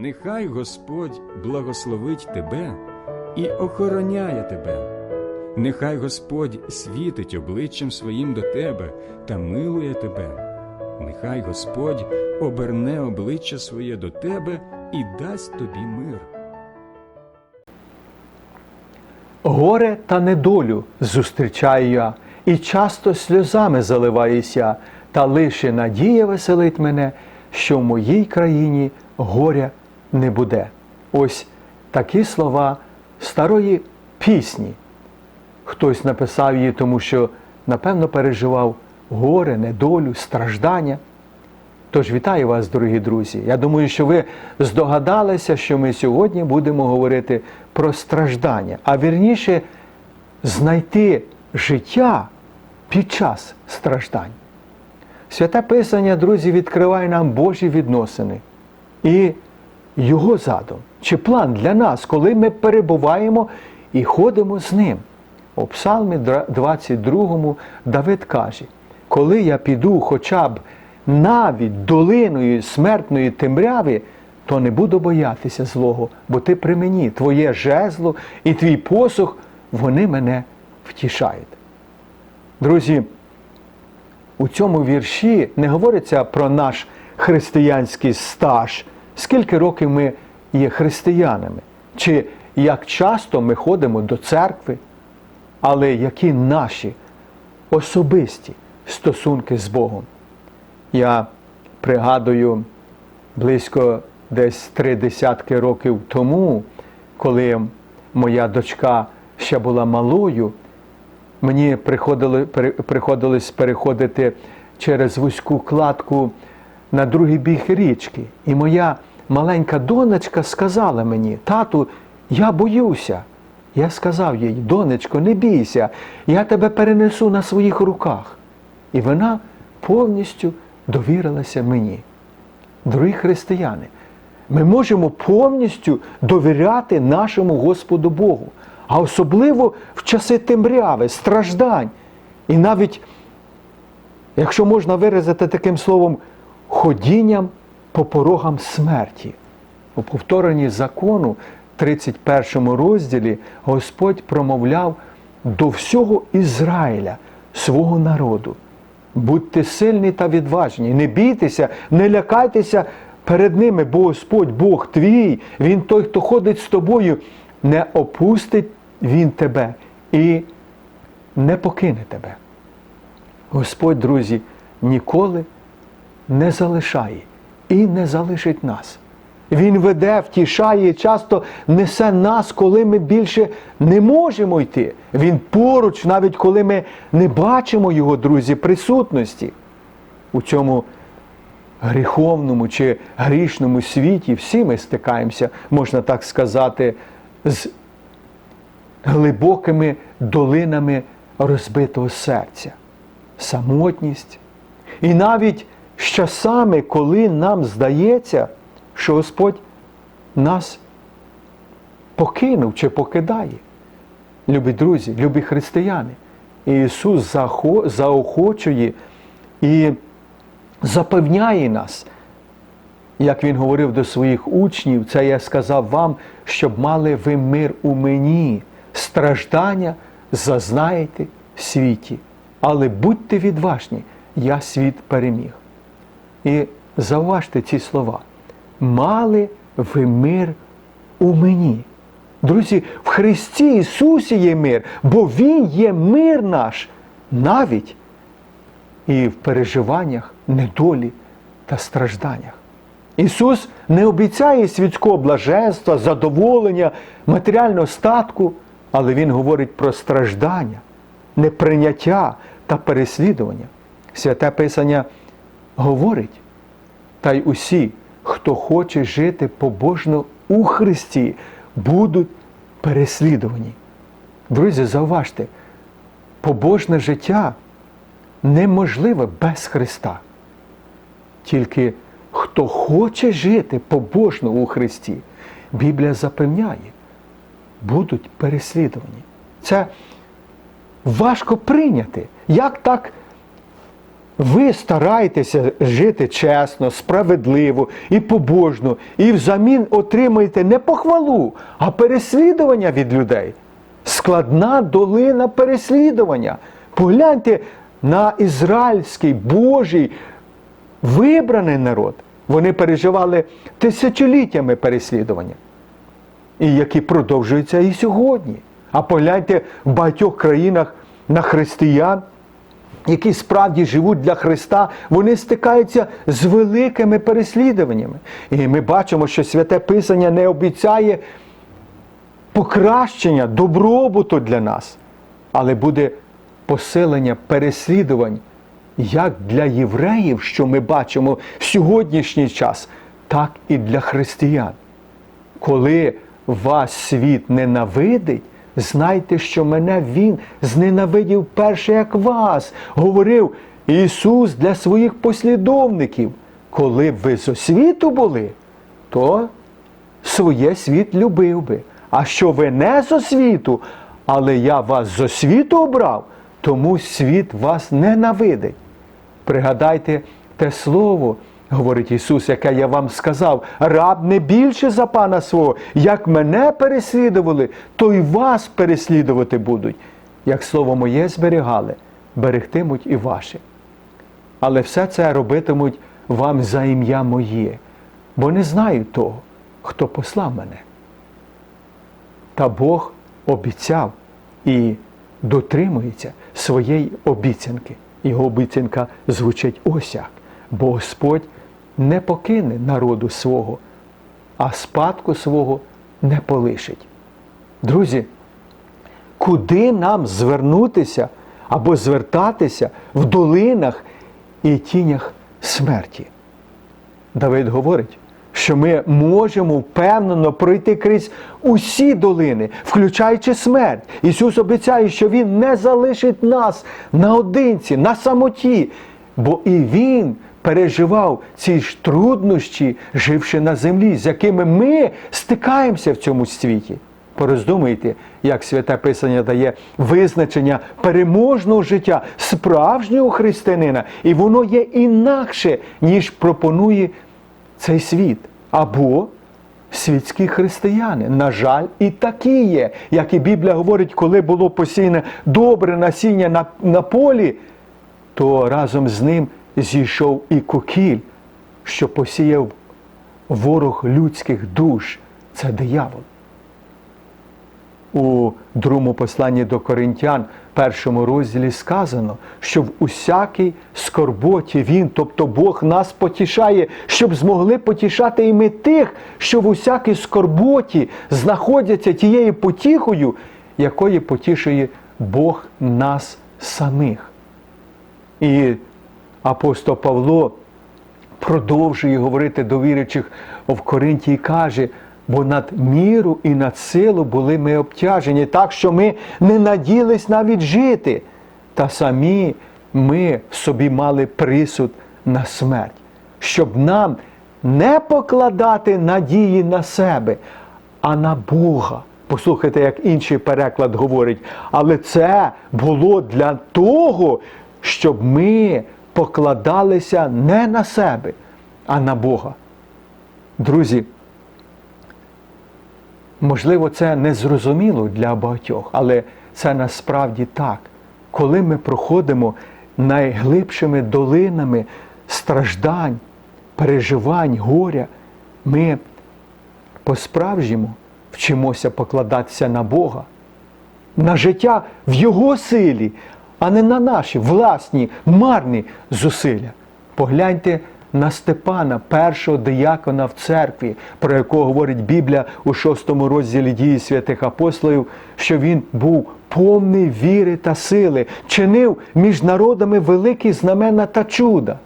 Нехай Господь благословить тебе і охороняє тебе. Нехай Господь світить обличчям своїм до тебе та милує тебе. Нехай Господь оберне обличчя своє до тебе і дасть тобі мир. Горе та недолю зустрічаю я, і часто сльозами заливаюся, та лише надія веселить мене, що в моїй країні горя не буде. Ось такі слова старої пісні. Хтось написав її, тому що, напевно, переживав горе, недолю, страждання. Тож вітаю вас, дорогі друзі. Я думаю, що ви здогадалися, що ми сьогодні будемо говорити про страждання, а вірніше знайти життя під час страждань. Святе Писання, друзі, відкриває нам Божі відносини і Його задум чи план для нас, коли ми перебуваємо і ходимо з ним. У Псалмі 22 Давид каже: коли я піду хоча б навіть долиною смертної темряви, то не буду боятися злого, бо ти при мені, твоє жезло і твій посух, вони мене втішають. Друзі, у цьому вірші не говориться про наш християнський стаж, скільки років ми є християнами, чи як часто ми ходимо до церкви, але які наші особисті стосунки з Богом. Я пригадую близько десь три десятки років тому, коли моя дочка ще була малою, мені приходилось переходити через вузьку кладку на другий біг річки. І моя маленька донечка сказала мені, тату, я боюся. Я сказав їй, донечко, не бійся, я тебе перенесу на своїх руках. І вона повністю довірилася мені. Дорогі християни, ми можемо повністю довіряти нашому Господу Богу, а особливо в часи темряви, страждань. І навіть, якщо можна виразити таким словом, ходінням по порогам смерті. У повторенні закону, 31 розділі, Господь промовляв до всього Ізраїля, свого народу. Будьте сильні та відважні, не бійтеся, не лякайтеся перед ними, бо Господь Бог твій, Він той, хто ходить з тобою, не опустить Він тебе і не покине тебе. Господь, друзі, ніколи не залишає і не залишить нас. Він веде, втішає і часто несе нас, коли ми більше не можемо йти. Він поруч, навіть коли ми не бачимо його, друзі, присутності. У цьому гріховному чи грішному світі всі ми стикаємося, можна так сказати, з глибокими долинами розбитого серця, самотність. І навіть з часами, коли нам здається, що Господь нас покинув чи покидає. Любі друзі, любі християни, Ісус заохочує і запевняє нас, як Він говорив до своїх учнів, це я сказав вам, щоб мали ви мир у мені, страждання зазнаєте в світі. Але будьте відважні, я світ переміг. І зауважте ці слова. Мали ви мир у мені. Друзі, в Христі Ісусі є мир, бо Він є мир наш навіть і в переживаннях, недолі та стражданнях. Ісус не обіцяє світського блаженства, задоволення, матеріального статку, але Він говорить про страждання, неприйняття та переслідування. Святе Писання говорить, та й усі, хто хоче жити побожно у Христі, будуть переслідувані. Друзі, зауважте, побожне життя неможливе без Христа. Тільки хто хоче жити побожно у Христі, Біблія запевняє, будуть переслідувані. Це важко прийняти. Як так ви стараєтеся жити чесно, справедливо і побожно, і взамін отримаєте не похвалу, а переслідування від людей. Складна долина переслідування. Погляньте на ізраїльський Божий вибраний народ. Вони переживали тисячоліттями переслідування, і які продовжуються і сьогодні. А погляньте в багатьох країнах на християн, які справді живуть для Христа, вони стикаються з великими переслідуваннями. І ми бачимо, що святе Писання не обіцяє покращення, добробуту для нас, але буде посилення переслідувань як для євреїв, що ми бачимо в сьогоднішній час, так і для християн. Коли вас світ ненавидить, знайте, що мене Він зненавидів перше, як вас, говорив Ісус для своїх послідовників. Коли б ви з освіту були, то своє світ любив би. А що ви не з освіту, але я вас з освіту обрав, тому світ вас ненавидить. Пригадайте те слово, говорить Ісус, яке я вам сказав, раб не більше за пана свого, як мене переслідували, то й вас переслідувати будуть. Як слово моє зберігали, берегтимуть і ваше. Але все це робитимуть вам за ім'я моє, бо не знаю того, хто послав мене. Та Бог обіцяв і дотримується своєї обіцянки. Його обіцянка звучить ось як. Бо Господь не покине народу свого, а спадку свого не полишить. Друзі, куди нам звернутися або звертатися в долинах і тінях смерті? Давид говорить, що ми можемо впевнено пройти крізь усі долини, включаючи смерть. Ісус обіцяє, що Він не залишить нас наодинці, на самоті, бо і Він переживав ці ж труднощі, живши на землі, з якими ми стикаємося в цьому світі. Пороздумайте, як святе Писання дає визначення переможного життя справжнього християнина, і воно є інакше, ніж пропонує цей світ. Або світські християни. На жаль, і такі є. Як і Біблія говорить, коли було посіяне добре насіння на, на полі, то разом з ним зійшов і кукіль, що посіяв ворог людських душ. Це диявол. У другому посланні до Коринтян, першому розділі сказано, що в усякій скорботі Він, тобто Бог нас потішає, щоб змогли потішати і ми тих, що в усякій скорботі знаходяться тією потіхою, якої потішує Бог нас самих. І апостол Павло продовжує говорити до віруючих в Коринті і каже, бо над міру і над силу були ми обтяжені, так що ми не наділись навіть жити, та самі ми собі мали присуд на смерть, щоб нам не покладати надії на себе, а на Бога. Послухайте, як інший переклад говорить, але це було для того, щоб ми покладалися не на себе, а на Бога. Друзі, можливо, це незрозуміло для багатьох, але це насправді так. Коли ми проходимо найглибшими долинами страждань, переживань, горя, ми по-справжньому вчимося покладатися на Бога, на життя в Його силі, а не на наші власні марні зусилля. Погляньте на Степана, першого диякона в церкві, про якого говорить Біблія у шостому розділі дії святих апостолів, що він був повний віри та сили, чинив між народами великі знамена та чуда.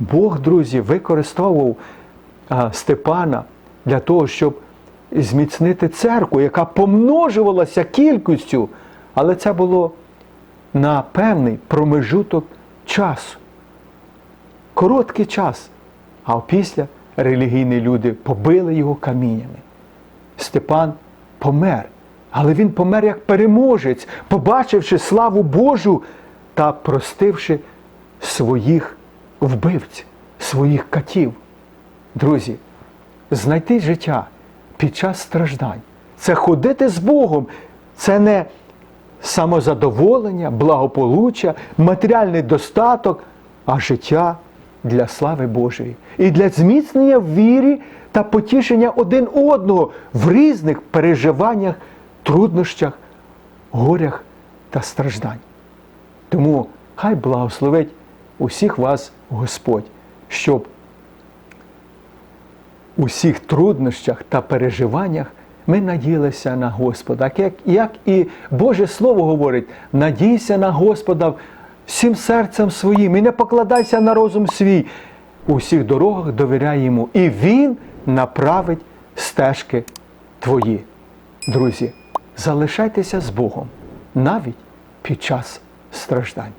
Бог, друзі, використовував Степана для того, щоб зміцнити церкву, яка помножувалася кількістю, але це було на певний промежуток часу. Короткий час. А опісля релігійні люди побили його каміннями. Степан помер. Але він помер як переможець, побачивши славу Божу та простивши своїх вбивць, своїх катів. Друзі, знайти життя під час страждань це ходити з Богом, це не самозадоволення, благополуччя, матеріальний достаток, а життя для слави Божої і для зміцнення в вірі та потішення один одного в різних переживаннях, труднощах, горях та страждань. Тому хай благословить усіх вас Господь, щоб у всіх труднощах та переживаннях ми надіялися на Господа. Як, як і Боже Слово говорить, надійся на Господа всім серцем своїм і не покладайся на розум свій. У всіх дорогах довіряй йому, і Він направить стежки твої. Друзі, залишайтеся з Богом навіть під час страждань.